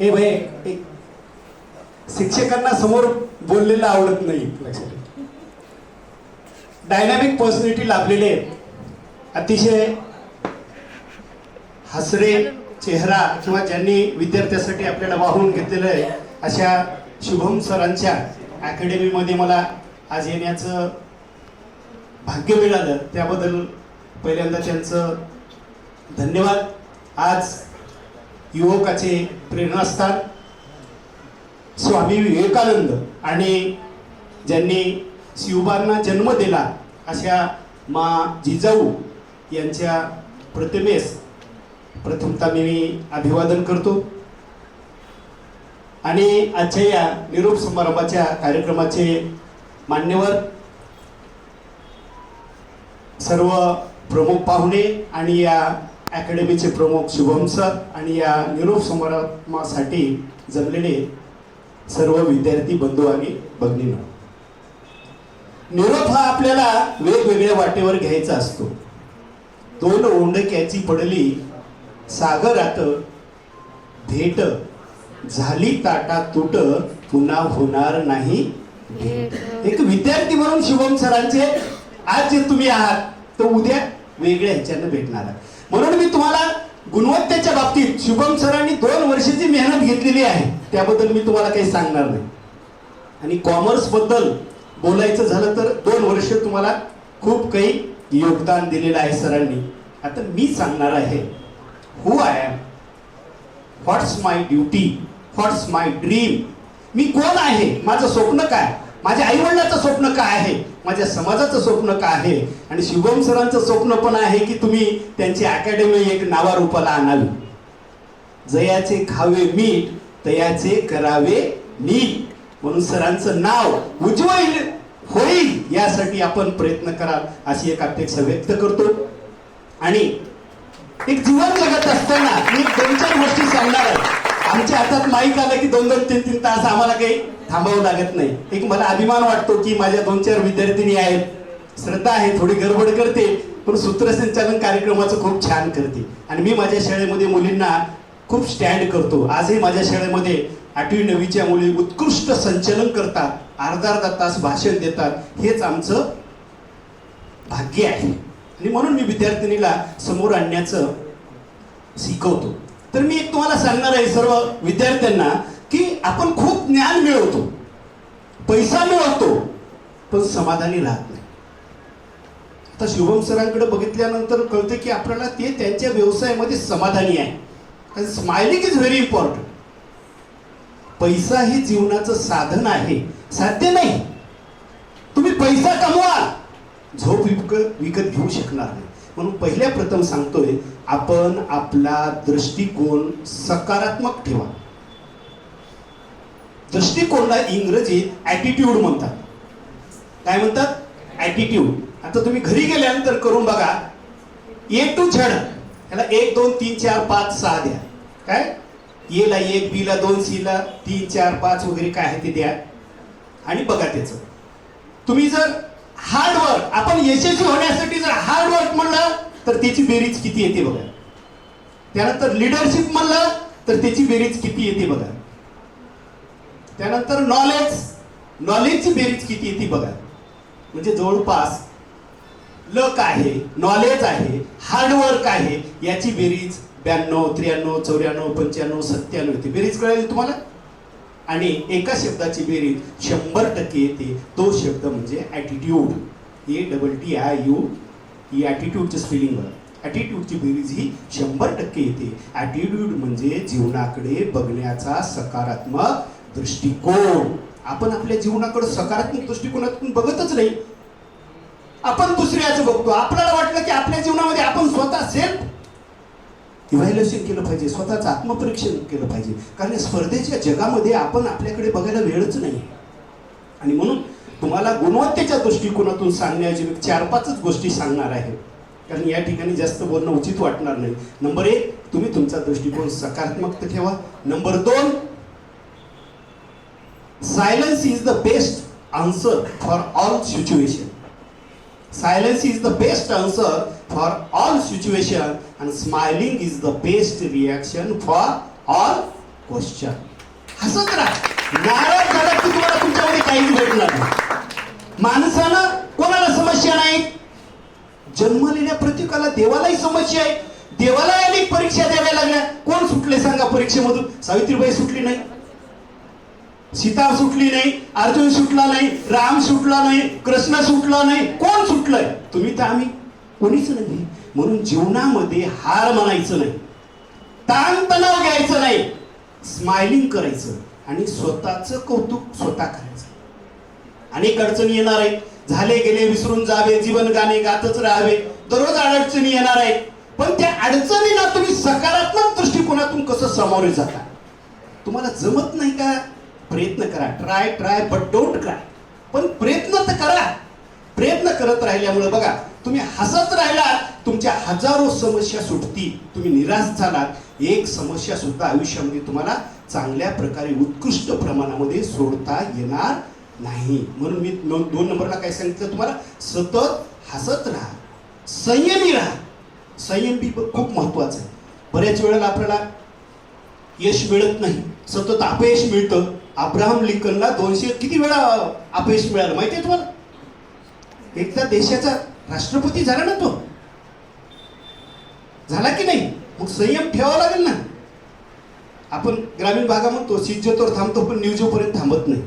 हे भाई शिक्षकांना समोर बोललेलं आवडत नाही लक्षात डायनॅमिक पर्सनॅलिटी लाभलेले अतिशय हसरे चेहरा किंवा ज्यांनी विद्यार्थ्यासाठी आपल्याला वाहून घेतलेलं आहे अशा शुभम सरांच्या अकॅडमीमध्ये मला आज येण्याचं भाग्य मिळालं. त्याबद्दल पहिल्यांदा त्यांचं धन्यवाद. आज युवकाचे प्रेरणास्थान स्वामी विवेकानंद आणि ज्यांनी शिवबांना जन्म दिला अशा मा जिजाऊ यांच्या प्रतिमेस प्रथमतः मी अभिवादन करतो. आणि आजच्या या निरोप समारंभाच्या कार्यक्रमाचे मान्यवर सर्व प्रमुख पाहुणे आणि या अकॅडमीचे प्रमुख शुभम सर आणि या निरोप समारंभासाठी जमलेले सर्व विद्यार्थी बंधू आणि भगिनींनो. निरोप हा आपल्याला वेगवेगळ्या वाटेवर घ्यायचा असतो. दोन ओंडक्याची पडली सागरात भेट झाली ताटा तुट पुन्हा होणार नाही एक विद्यार्थी म्हणून शुभम सरांचे आज जे तुम्ही आहात तर उद्या वेगळ्या ह्याच्यानं भेटणार आहात म्हणून मी तुम्हाला गुणवत्तेच्या बाबतीत शुभम सरांनी दोन वर्षाची मेहनत घेतलेली आहे. त्याबद्दल मी तुम्हाला काही सांगणार नाही. आणि कॉमर्सबद्दल बोलायचं झालं तर दोन वर्ष तुम्हाला खूप काही योगदान दिलेलं आहे सरांनी. आता मी सांगणार आहे who I am what's my duty what's my dream मी कोण आहे माझं स्वप्न काय? माझ्या आईवडिलाचं स्वप्न काय आहे? माझ्या समाजाचं स्वप्न काय आहे? आणि शुभम सरांचं स्वप्न पण आहे की तुम्ही त्यांची अकॅडमी एक नावारूपाला आणावी. जयाचे खावे मीठ तयाचे करावे नीट. म्हणून सरांचं नाव उज्ज्वल होईल यासाठी आपण प्रयत्न कराल अशी एक अपेक्षा व्यक्त करतो. आणि एक जीवन जगत असताना मी एक दोन चार गोष्टी सांगणार आहे. आमच्या हातात माईक आलं की दोन दोन तीन तीन तास आम्हाला काही थांबावं लागत नाही. एक मला अभिमान वाटतो की माझ्या दोन चार विद्यार्थिनी आहेत. श्रद्धा आहे थोडी गडबड करते पण सूत्रसंचालन कार्यक्रमाचं खूप छान करते. आणि मी माझ्या शाळेमध्ये मुलींना खूप स्टँड करतो. आजही माझ्या शाळेमध्ये आठवी नववीच्या मुली उत्कृष्ट संचलन करतात अर्धा अर्धा तास भाषण देतात. हेच आमचं भाग्य आहे. आणि म्हणून मी विद्यार्थिनीला समोर आणण्याचं शिकवतो. तर मी एक तुम्हाला सांगणार आहे सर्व विद्यार्थ्यांना की आपण खूप ज्ञान मिळवतो. पैसा मिळवतो पण समाधानी राहत नाही. आता शुभम सरांकडे बघितल्यानंतर कळतं की आपल्याला ते त्यांच्या व्यवसायामध्ये समाधानी आहे. कारण स्माइलिंग इज व्हेरी इम्पॉर्टंट पैसा हे जीवनाचं साधन आहे. साध्य नाही. तुम्ही पैसा कमवा. झोप विकत विकत घेऊ शकणार नाही. म्हणून पहिल्या प्रथम सांगतोय आपण आपला दृष्टिकोन सकारात्मक ठेवा. दृष्टिकोनला इंग्रजीत ॲटिट्यूड म्हणतात. काय म्हणतात? ॲटिट्यूड आता तुम्ही घरी गेल्यानंतर करून बघा ए टू झड याला एक दोन तीन चार पाच सहा द्या. काय? ए ला एक बी ला दोन सी ला तीन चार पाच वगैरे काय आहे ते द्या. आणि बघा त्याचं. तुम्ही जर हार्डवर्क आपण यशस्वी होण्यासाठी जर हार्डवर्क म्हणलं तर त्याची बेरीज किती येते बघा. त्यानंतर लिडरशिप म्हणलं तर त्याची बेरीज किती येते बघा. त्यानंतर नॉलेज नॉलेजची बेरीज किती येते बघा. म्हणजे जवळपास लक आहे नॉलेज आहे हार्डवर्क आहे याची बेरीज ब्याण्णव त्र्याण्णव चौऱ्याण्णव पंच्याण्णव सत्त्याण्णव येते. बेरीज कळेल तुम्हाला? आणि एका शब्दाची बेरीज शंभर टक्के येते. तो शब्द म्हणजे attitude A double T I U ही ॲटिट्यूडचं स्पेलिंग बघा ॲटिट्यूडची बेरीज ही शंभर टक्के येते. ॲटिट्यूड म्हणजे जीवनाकडे बघण्याचा सकारात्मक दृष्टिकोन. आपण आपल्या जीवनाकडे सकारात्मक दृष्टिकोनातून बघतच नाही. आपण दुसऱ्याचं बघतो. आपल्याला वाटलं की आपल्या जीवनामध्ये आपण स्वतः सेल्फ इव्हॅल्युएशन केलं पाहिजे स्वतःचं आत्मपरीक्षण केलं पाहिजे. कारण स्पर्धेच्या जगामध्ये आपण आपल्याकडे बघायला वेळच नाही. आणि म्हणून तुम्हाला गुणवत्तेच्या दृष्टिकोनातून सांगण्याऐवजी मी चार पाचच गोष्टी सांगणार आहे. कारण या ठिकाणी जास्त बोलणं उचित वाटणार नाही. नंबर एक तुम्ही तुमचा दृष्टिकोन सकारात्मक ठेवा. नंबर दोन silence is the best answer for all situation silence is the best answer for all situation and smiling is the best reaction for all question हसत राहा नाराज झाला की तुम्हाला तुमच्यामध्ये काहीच भेटणार नाही. माणसानं कोणाला समस्या नाही? जन्मलेल्या प्रत्येकाला देवालाही समस्या आहे. देवाला अनेक परीक्षा द्याव्या लागल्या. कोण सुटले सांगा परीक्षेमधून? सावित्रीबाई सुटली नाही. सीता सुटली नाही अर्जुन सुटला नाही राम सुटला नाही कृष्ण सुटला नाही कोण सुटलंय? तुम्ही तर आम्ही. कोणीच नाही. म्हणून जीवनामध्ये हार म्हणायचं नाही. ताणतणाव घ्यायचं नाही. स्माइलिंग करायचं. आणि स्वतःचं कौतुक स्वतः करायचं. अनेक अडचणी येणार आहेत. झाले गेले विसरून जावे जीवन गाणे गातच राहावे. दररोज अडचणी येणार आहेत. पण त्या अडचणीला तुम्ही सकारात्मक दृष्टिकोनातून कसं सामोरे जाता? तुम्हाला जमत नाही का? प्रयत्न करा. Try try but don't try पण प्रयत्न तर करा. प्रयत्न करत राहिल्यामुळे बघा तुम्ही हसत राहिला तुमच्या हजारो समस्या सुटतील. तुम्ही निराश झालात. एक समस्या सुद्धा आयुष्यामध्ये तुम्हाला चांगल्या प्रकारे उत्कृष्ट प्रमाणामध्ये सोडता येणार नाही. म्हणून मी नो- दोन नंबरला काय सांगितलं तुम्हाला? सतत हसत राहा. संयमी राहा. संयम बी खूप महत्वाचं आहे. बऱ्याच वेळेला आपल्याला यश मिळत नाही. सतत अपयश मिळतं. अब्राहम लिंकनला दोनशे किती वेळा अपयश मिळालं? माहिती आहे तुम्हाला? एकदा देशाचा राष्ट्रपती झाला ना तो. झाला की नाही? मग संयम ठेवावा लागेल ना. आपण ग्रामीण भागामध्ये सिज्जतोर थांबतो पण न्यूजोपर्यंत थांबत नाही.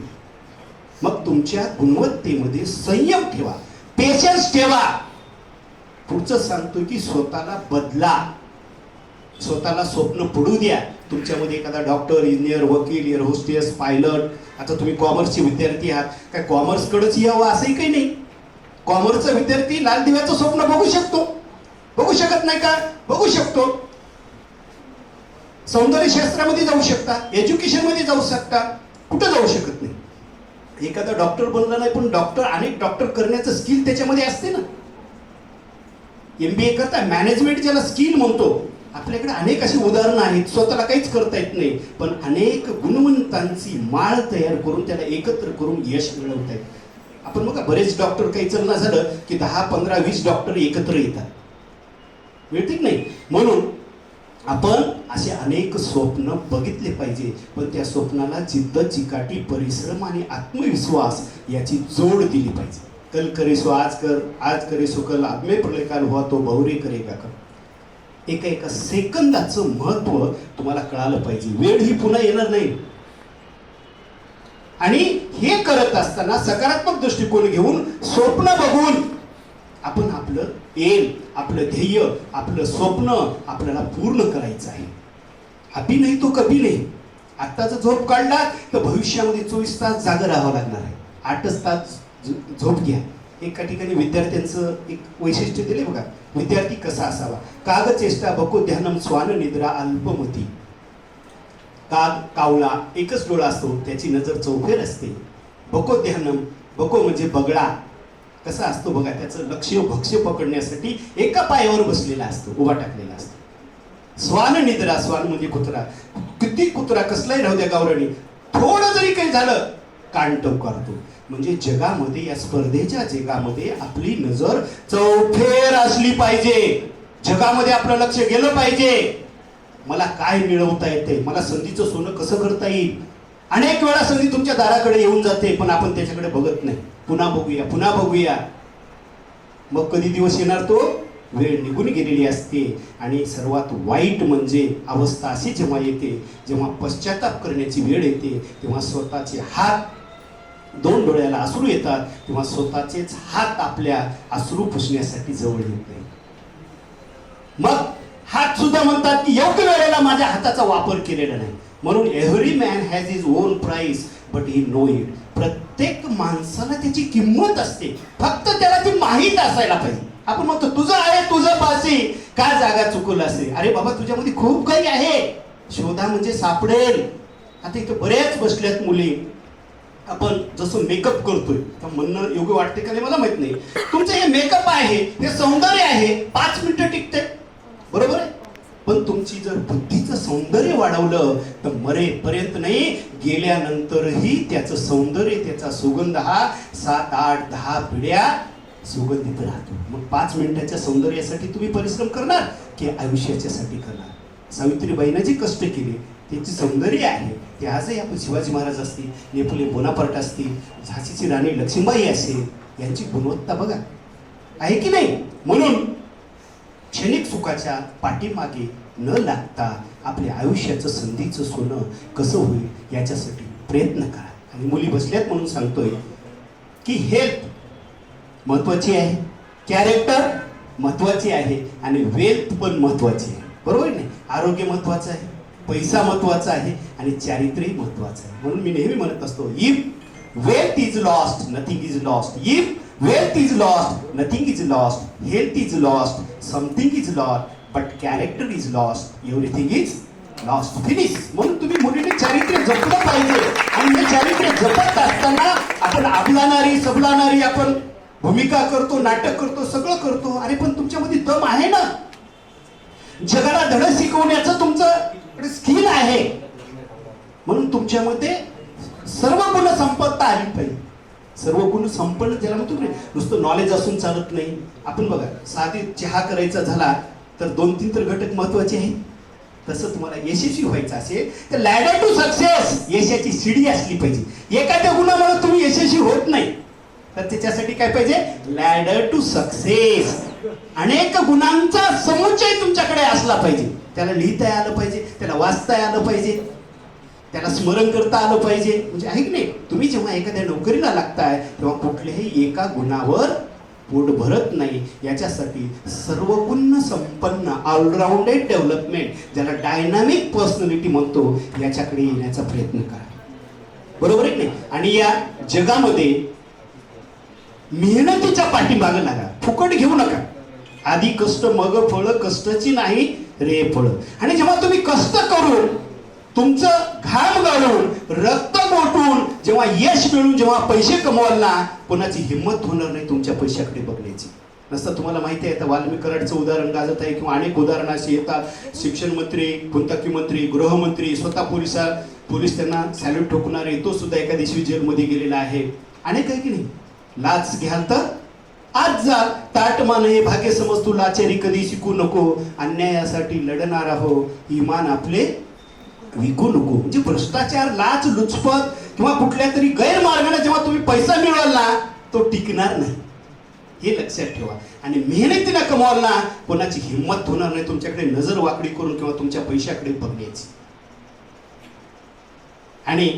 मग तुमच्या गुणवत्तेमध्ये संयम ठेवा. पेशन्स ठेवा. पुढचं सांगतो की स्वतःला बदला. स्वतःला स्वप्न पडू द्या. तुमच्यामध्ये एखादा डॉक्टर इंजिनियर वकील एअर होस्टेस पायलट आता तुम्ही कॉमर्सचे विद्यार्थी आहात. काय कॉमर्सकडेच यावं असंही काही नाही. कॉमर्सचा विद्यार्थी लाल दिव्याचं स्वप्न बघू शकतो. बघू शकत नाही का? बघू शकतो. सौंदर्यशास्त्रामध्ये जाऊ शकता. एज्युकेशनमध्ये जाऊ शकता. कुठं जाऊ शकत नाही? एखादा डॉक्टर बनला नाही पण डॉक्टर अनेक डॉक्टर करण्याचं स्किल त्याच्यामध्ये असते ना. एमबीए करता मॅनेजमेंट ज्याला स्किल म्हणतो आपल्याकडे अनेक अशी उदाहरणं आहेत. स्वतःला काहीच करता येत नाही. पण अनेक गुणवंतांची माळ तयार करून त्याला एकत्र करून यश मिळवता येत. आपण बघा बरेच डॉक्टर काही चलना झालं की दहा पंधरा वीस डॉक्टर एकत्र येतात. मिळते की नाही? म्हणून आपण असे अनेक स्वप्न बघितले पाहिजे. पण त्या स्वप्नाला जिद्द चिकाटी परिश्रम आणि आत्मविश्वास याची जोड दिली पाहिजे. कल करे सो आज कर आज करे सो कल. आत्मे प्रलय काल हुआ तो बहुरे करेगा कर. एका एका सेकंदाचं महत्त्व तुम्हाला कळालं पाहिजे. वेळ ही पुन्हा येणार नाही. आणि हे करत असताना सकारात्मक दृष्टिकोन घेऊन स्वप्न बघून आपण आपलं एम आपलं ध्येय आपलं स्वप्न आपल्याला पूर्ण करायचं आहे. अभी नाही तो कभी नाही. आत्ताचा झोप काढला तर भविष्यामध्ये चोवीस तास जागा राहावं लागणार आहे. आठच तास झोप घ्या. एका ठिकाणी विद्यार्थ्यांचं एक वैशिष्ट्य दिले बघा. विद्यार्थी कसा असावा? काग चेष्टा बको ध्यानम स्वान निद्रा अल्पमती. काग कावळा एकच डोळा असतो त्याची नजर चौफेर असते. बको ध्यानम बको म्हणजे बगळा. कसा असतो बघा त्याचं लक्ष भक्ष्य पकडण्यासाठी एका पायावर बसलेला असतो उभा टाकलेला असतो. स्वान निद्रा स्वान म्हणजे कुत्रा. किती कुत्रा कसलाही राहू द्या गावराणी थोडं जरी काही झालं कांटव करतो. म्हणजे जगामध्ये या स्पर्धेच्या जगामध्ये आपली नजर चौफेर असली पाहिजे. जगामध्ये आपलं लक्ष गेलं पाहिजे. मला काय मिळवता येते? मला संधीचं सोनं कसं करता येईल? अनेक वेळा संधी तुमच्या दाराकडे येऊन जाते पण आपण त्याच्याकडे बघत नाही. पुन्हा बघूया पुन्हा बघूया. मग कधी दिवस येणार तो? वेळ निघून गेलेली असते. आणि सर्वात वाईट म्हणजे अवस्था अशी जेव्हा येते जेव्हा पश्चाताप करण्याची वेळ येते तेव्हा स्वतःचे हात दोन डोळ्याला अश्रू येतात तेव्हा स्वतःचेच हात आपल्या अश्रू पुसण्यासाठी जवळ येत नाही. मग हात सुद्धा म्हणतात की योग्य वेळेला माझ्या हाताचा वापर केलेला नाही. म्हणून every man has his own price but he know it प्रत्येक माणसाला त्याची किंमत असते. फक्त त्याला ती माहीत असायला पाहिजे. आपण म्हणतो तुझं आहे तुझं पासी. का जागा चुकलं असे? अरे बाबा तुझ्यामध्ये खूप काही आहे. शोधा म्हणजे सापडेल. आता इथं बऱ्याच बसल्यात मुली. आपण जसं मेकअप करतोय तर म्हणणं योग्य वाटते का नाही मला माहीत नाही. तुमचं हे मेकअप आहे हे सौंदर्य आहे पाच मिनिटं टिकते बरोबर आहे? पण तुमची जर बुद्धीचं सौंदर्य वाढवलं तर मरेपर्यंत नाही गेल्यानंतरही त्याचं सौंदर्य त्याचा सुगंध हा सात आठ दहा पिढ्या सुगंधित राहतो. मग पाच मिनिटाच्या सौंदर्यासाठी तुम्ही परिश्रम करणार की आयुष्याच्यासाठी करणार? सावित्रीबाईनं जे कष्ट केले त्यांची सौंदर्य आहे. ते आजही आपण शिवाजी महाराज असतील नेपोले बोनापार्ट असतील झाशीची राणी लक्ष्मीबाई असेल यांची गुणवत्ता बघा. आहे की नाही? म्हणून क्षणिक सुखाच्या पाठीमागे न लागता आपल्या आयुष्याचं संधीचं सोनं कसं होईल याच्यासाठी प्रयत्न करा. आणि मुली बसल्यात म्हणून सांगतोय की हेल्थ महत्वाची आहे. कॅरेक्टर महत्वाची आहे. आणि वेल्थ पण महत्वाची आहे. बरोबर नाही? आरोग्य महत्वाचं आहे. पैसा महत्त्वाचा आहे आणि चारित्र्यही महत्वाचं आहे. म्हणून मी नेहमी म्हणत असतो if wealth is lost nothing is lost if wealth is lost nothing is lost health is lost something is lost but character is lost everything is lost finish म्हणून तुम्ही मुलीने चारित्र्य जपलं पाहिजे. आणि हे चारित्र्य जपत असताना आपण आबलाणारी सबलानारी आपण भूमिका करतो नाटक करतो सगळं करतो. अरे पण तुमच्यामध्ये दम आहे ना? जगाला धड शिकवण्याचं तुमचं स्किल आहे. म्हणून तुमच्यामध्ये सर्व गुण संपत्ता आली पाहिजे. सर्व गुण संपन्न ज्याला म्हणतो की नाही, नुसतं नॉलेज असून चालत नाही. आपण बघा साधी चहा करायचा झाला तर दोन तीन तर घटक महत्त्वाचे आहेत. तसं तुम्हाला यशस्वी व्हायचं असेल तर लॅडर टू सक्सेस यशाची शिडी असली पाहिजे. एखाद्या गुणामुळे तुम्ही यशस्वी होत नाही. तर त्याच्यासाठी काय पाहिजे? लॅडर टू सक्सेस अनेक गुणांचा समुच्चय तुमच्याकडे असला पाहिजे. त्याला लिहिता आलं पाहिजे त्याला वाचता आलं पाहिजे त्याला स्मरण करता आलं पाहिजे. म्हणजे आहे की नाही? तुम्ही जेव्हा एखाद्या नोकरीला लागताय तेव्हा कुठल्याही एका गुणावर पोट भरत नाही. याच्यासाठी सर्वगुण संपन्न ऑलराऊंडेड डेव्हलपमेंट ज्याला डायनामिक पर्सनॅलिटी म्हणतो याच्याकडे येण्याचा प्रयत्न करा. बरोबर आहे की नाही? आणि या जगामध्ये मेहनतीच्या पाठीमागं लागा. फुकट घेऊ नका. आधी कष्ट मग फळ कष्टची नाही रे फळ. आणि जेव्हा तुम्ही कष्ट करून तुमचं घाम गाळून रक्त गोटून जेव्हा यश मिळून जेव्हा पैसे कमवाल ना कोणाची हिंमत होणार नाही तुमच्या पैशाकडे बघण्याची. नसतं तुम्हाला माहिती आहे आता वाल्मिक कराडचं उदाहरण गाजत आहे किंवा अनेक उदाहरणं अशी येतात. शिक्षण मंत्री गुंतकी मंत्री गृहमंत्री स्वतः पोलिसा पोलीस त्यांना सॅल्यूट ठोकणारे तो सुद्धा एका दिवशी जेलमध्ये गेलेला आहे. अनेक आहे की नाही? लाच घ्याल तर. आज जा ताट मान हे भाग्य समजतो लाचारी कधी शिकू नको. अन्यायासाठी लढणार आहो इमान आपले विकू नको. म्हणजे भ्रष्टाचार लाच लुचपत किंवा कुठल्या तरी गैरमार्गाने जेव्हा तुम्ही पैसा मिळवला तो टिकणार नाही. हे लक्षात ठेवा. आणि मेहनतीनं कमवाल ना कोणाची हिंमत होणार नाही तुमच्याकडे नजर वाकडी करून किंवा तुमच्या पैशाकडे बघण्याची. आणि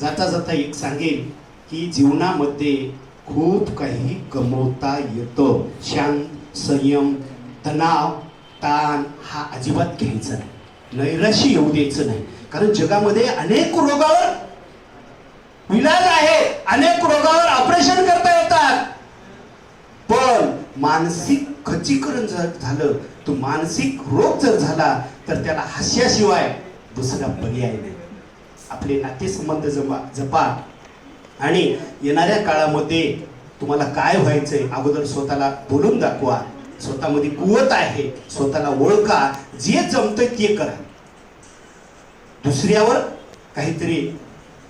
जाता जाता एक सांगेल की जीवनामध्ये खूप काही गमवता येतं. शांत संयम तणाव ताण हा अजिबात घ्यायचा नाही. नैराश्य येऊ द्यायचं नाही. कारण जगामध्ये अनेक रोगावर इलाज आहे. अनेक रोगावर ऑपरेशन करता येतात. पण मानसिक खचीकरण जर झालं तो मानसिक रोग जर झाला तर त्याला हास्याशिवाय दुसरा पर्याय नाही. आपले नातेसंबंध जपा जपा. आणि येणाऱ्या काळामध्ये तुम्हाला काय व्हायचंय अगोदर स्वतःला बोलून दाखवा. स्वतःमध्ये कुवत आहे स्वतःला ओळखा. जे जमतंय ते करा. दुसऱ्यावर काहीतरी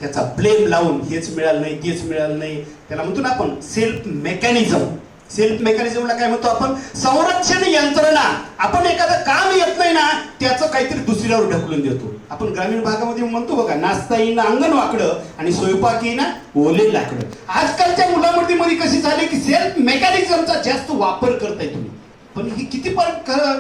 त्याचा ब्लेम लावून हेच मिळालं नाही तेच मिळालं नाही. त्याला म्हणतो ना आपण सेल्फ मेकॅनिझम सेल्फ मेकॅनिझमला काय म्हणतो आपण? संरक्षण यंत्रणा. आपण एखादं काम येत नाही ना त्याचं काहीतरी दुसऱ्यावर ढकलून देतो. आपण ग्रामीण भागामध्ये म्हणतो बघा नाचता येईना अंगण वाकडं आणि स्वयंपाक येईना ओले लाकडं. आजकालच्या मुलामध्ये मध्ये कशी झाली की सेल्फ मेकॅनिझमचा जास्त वापर करताय तुम्ही. पण हे किती पण खरं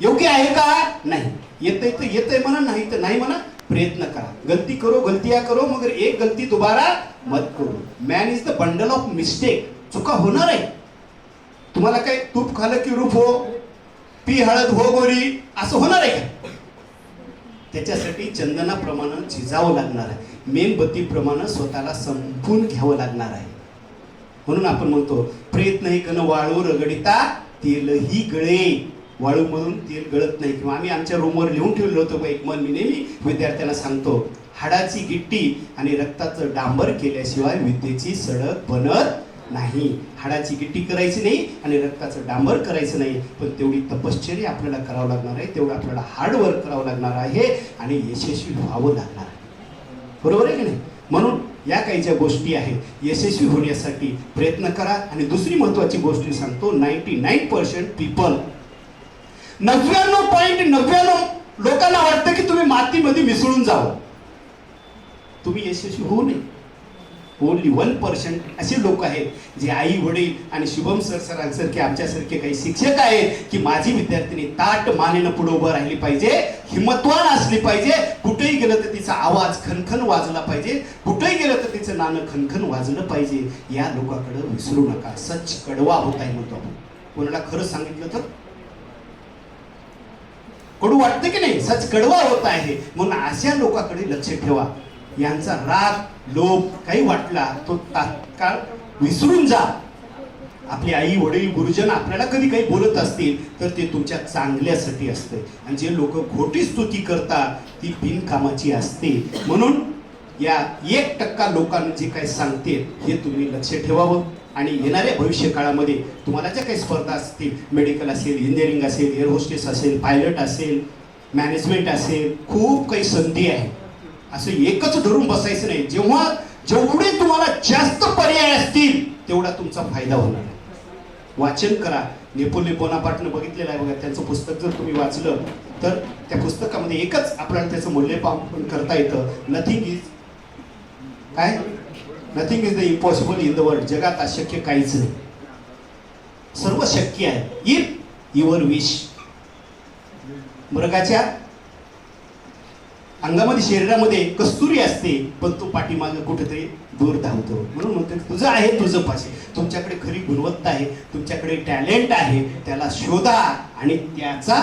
योग्य आहे का? नाही. येतंय तर येतंय म्हणा नाही तर नाही म्हणा प्रयत्न करा. गलती करो गलतिया करो मगर एक गलती दुबारा मत करो. Man is the bundle of mistake चुका होणार आहे. तुम्हाला काय तूप खालं की रूप हो पी हळद हो गोरी असं होणार आहे का? त्याच्यासाठी चंदनाप्रमाणे झिजावं लागणार आहे. मेणबत्तीप्रमाणे स्वतःला संपून घ्यावं लागणार आहे. म्हणून आपण म्हणतो प्रयत्न ही कन वाळू रगडिता तेलही गळे. वाळूमधून तेल गळत नाही. किंवा आम्ही आमच्या रूमवर लिहून ठेवलं होतं एक मन मी नेहमी विद्यार्थ्यांना सांगतो हाडाची गिट्टी आणि रक्ताचं डांबर केल्याशिवाय विद्येची सडक बनत नाही. हाडाची गिट्टी करायची नाही आणि रक्ताचं डांबर करायचं नाही. पण तेवढी तपश्चर्या आपल्याला करावं लागणार आहे. तेवढं आपल्याला हार्ड वर्क करावं लागणार आहे आणि यशस्वी व्हावं लागणार आहे. बरोबर आहे की नाही? म्हणून या काही ज्या गोष्टी आहेत यशस्वी होण्यासाठी प्रयत्न करा. आणि दुसरी महत्वाची गोष्ट सांगतो नाईन्टी नाईन पर्सेंट पीपल नव्याण्णव पॉईंट नव्याण्णव लोकांना वाटतं की तुम्ही मातीमध्ये मिसळून जावं. तुम्ही यशस्वी होऊ नये. ओनली वन पर्सेंट असे लोक आहेत जे आई वडील आणि शुभम सर सरांसारखे आमच्यासारखे काही शिक्षक आहेत की माझी विद्यार्थिनी ताट मानेनं पुढे उभं राहिली पाहिजे हिंमतवान असली पाहिजे कुठेही गेलं तर तिचा आवाज खनखन वाजला पाहिजे कुठेही गेलं तर तिचं नाणं खनखन वाजलं पाहिजे या लोकांकडे विसरू नका. सच कडवा होत आहे म्हणतो आपण. कोणाला खरं सांगितलं तर? कडू वाटतं की नाही? सच कडवा होत आहे. म्हणून अशा लोकांकडे लक्ष ठेवा. यांचा राग लोभ काही वाटला तो तात्काळ विसरून जा. आपली आई वडील गुरुजन आपल्याला कधी काही बोलत असतील तर ते तुमच्या चांगल्यासाठी असते. आणि जे लोक खोटी स्तुती करतात ती बिनकामाची असते. म्हणून या एक टक्का लोकांना जे काही सांगते हे तुम्ही लक्ष ठेवावं. आणि येणाऱ्या भविष्य काळामध्ये तुम्हाला ज्या काही स्पर्धा असतील मेडिकल असेल इंजिनिअरिंग असेल एअर होस्टेस असेल पायलट असेल मॅनेजमेंट असेल खूप काही संधी आहे. असं एकच धरून बसायचं नाही. जेव्हा जेवढे तुम्हाला जास्त पर्याय असतील तेवढा तुमचा फायदा होणार आहे. वाचन करा. नेपोले बोनापाटनं बघितलेलं आहे बघा त्यांचं पुस्तक जर तुम्ही वाचलं तर त्या पुस्तकामध्ये एकच आपल्याला त्याचं मूल्यमापन करता येतं. नथिंग इज काय? Nothing is the impossible in the world जगात अशक्य काहीच नाही. सर्व शक्य आहे. इफ युअर विश मृगाच्या अंगामध्ये शरीरामध्ये कस्तुरी असते पण तो पाठीमागे कुठेतरी दूर धावतो. म्हणून म्हणतो तुझं आहे तुझं पाहिजे तुमच्याकडे खरी गुणवत्ता आहे तुमच्याकडे टॅलेंट आहे त्याला शोधा आणि त्याचा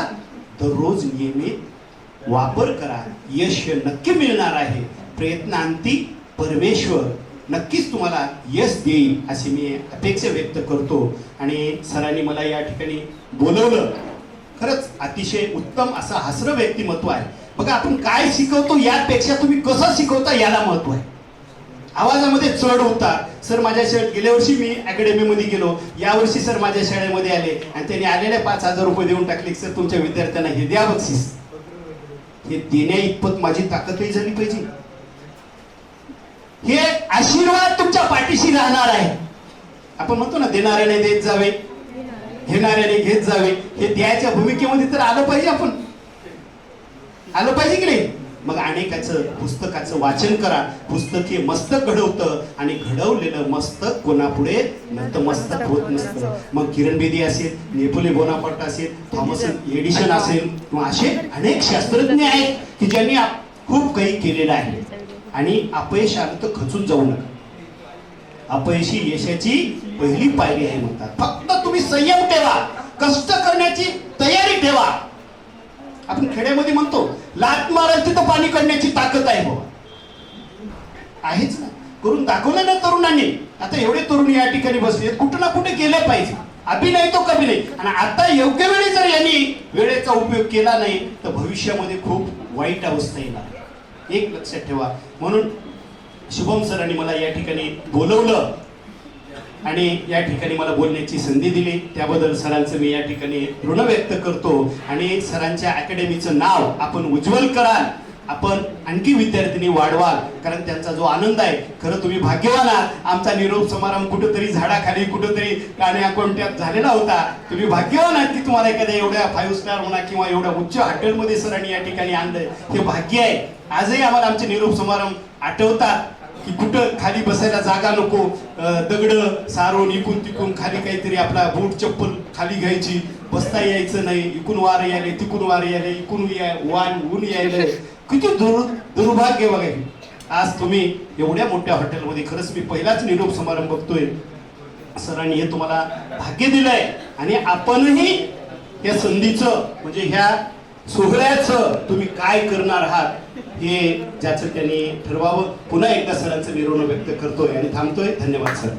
दररोज नियमित वापर करा. यश नक्की मिळणार आहे. प्रयत्नांती परमेश्वर नक्कीच तुम्हाला यश देईल अशी मी अपेक्षा व्यक्त करतो. आणि सरांनी मला या ठिकाणी बोलवलं. खरंच अतिशय उत्तम असं हसरं व्यक्तिमत्व आहे. बघा आपण काय शिकवतो यापेक्षा तुम्ही कसं शिकवता याला महत्त्व आहे. आवाजामध्ये चढ होता. सर माझ्या शाळेत गेल्या वर्षी मी अकॅडमीमध्ये गेलो. यावर्षी सर माझ्या शाळेमध्ये आले. आणि त्यांनी आलेले पाच हजार रुपये देऊन टाकले. सर तुमच्या विद्यार्थ्यांना हे द्या बक्षीस. हे देण्या इतपत माझी ताकदही झाली पाहिजे. हे आशीर्वाद तुमच्या पाठीशी राहणार आहे. आपण म्हणतो ना देणाऱ्याने देत जावे घेणाऱ्याने घेत जावे. हे द्यायच्या भूमिकेमध्ये तर आलं पाहिजे आपण. आलं पाहिजे की नाही? मग अनेकाचं पुस्तकाचं वाचन करा. पुस्तक हे मस्तक घडवतं आणि घडवलेलं मस्तक कोणापुढे नतमस्तक होत नसतं. मग किरण बेदी असेल नेपोले बोनापट असेल थॉमस एडिशन असेल किंवा असे अनेक शास्त्रज्ञ आहेत की ज्यांनी खूप काही केलेलं आहे. आणि अपयश आलं तर खचून जाऊ नका. अपयशी यशाची पहिली पायरी आहे म्हणतात. फक्त तुम्ही संयम ठेवा. कष्ट करण्याची तयारी ठेवा. आपण खेड्यामध्ये म्हणतो लात माराल तिथं पाणी काढण्याची ताकद आहे बाबा आहेच ना. करून दाखवलं ना तरुणांनी. आता एवढे तरुण या ठिकाणी बसले कुठं ना कुठे गेले पाहिजे. अभिनय तो कमी नाही. आणि आता योग्य वेळी जर यांनी वेळेचा उपयोग केला नाही तर भविष्यामध्ये खूप वाईट अवस्था येणार एक लक्षात ठेवा. म्हणून शुभम सरांनी मला या ठिकाणी बोलवलं. आणि या ठिकाणी मला बोलण्याची संधी दिली. त्याबद्दल सरांचं मी या ठिकाणी ऋण व्यक्त करतो. आणि सरांच्या अकॅडमीचं नाव आपण उज्ज्वल कराल. आपण आणखी विद्यार्थिनी वाढवाल कारण त्यांचा जो आनंद आहे खरं तुम्ही भाग्यवान आहात. आमचा निरोप समारंभ कुठंतरी झाडाखाली कुठंतरी गाण्या कोणत्यात झालेला होता तुम्ही भाग्यवान आहात की तुम्हाला एखाद्या एवढ्या फाईव्ह स्टार म्हणा किंवा एवढ्या उच्च हॉटेलमध्ये सरांनी या ठिकाणी आणलंय. हे भाग्य आहे. आजही आम्हाला आमचे निरोप समारंभ आठवतात. की कुठं खाली बसायला जागा नको दगड सारून इकून तिकून खाली काहीतरी आपला बूट चप्पल खाली घ्यायची. बसता यायचं नाही इकून वार यायले तिकून वार यायले इकून या- वान ऊन यायले. किती दुर दुर्भाग्य बघा आज तुम्ही एवढ्या मोठ्या हॉटेलमध्ये खरंच मी पहिलाच निरोप समारंभ बघतोय. सरांनी हे तुम्हाला भाग्य दिलंय. आणि आपणही या संधीचं म्हणजे ह्या सोहळ्याचं तुम्ही काय करणार आहात हे ज्याचं त्यांनी ठरवावं. पुन्हा एकदा सरांचं मिरवणं व्यक्त करतोय आणि थांबतोय. धन्यवाद सर.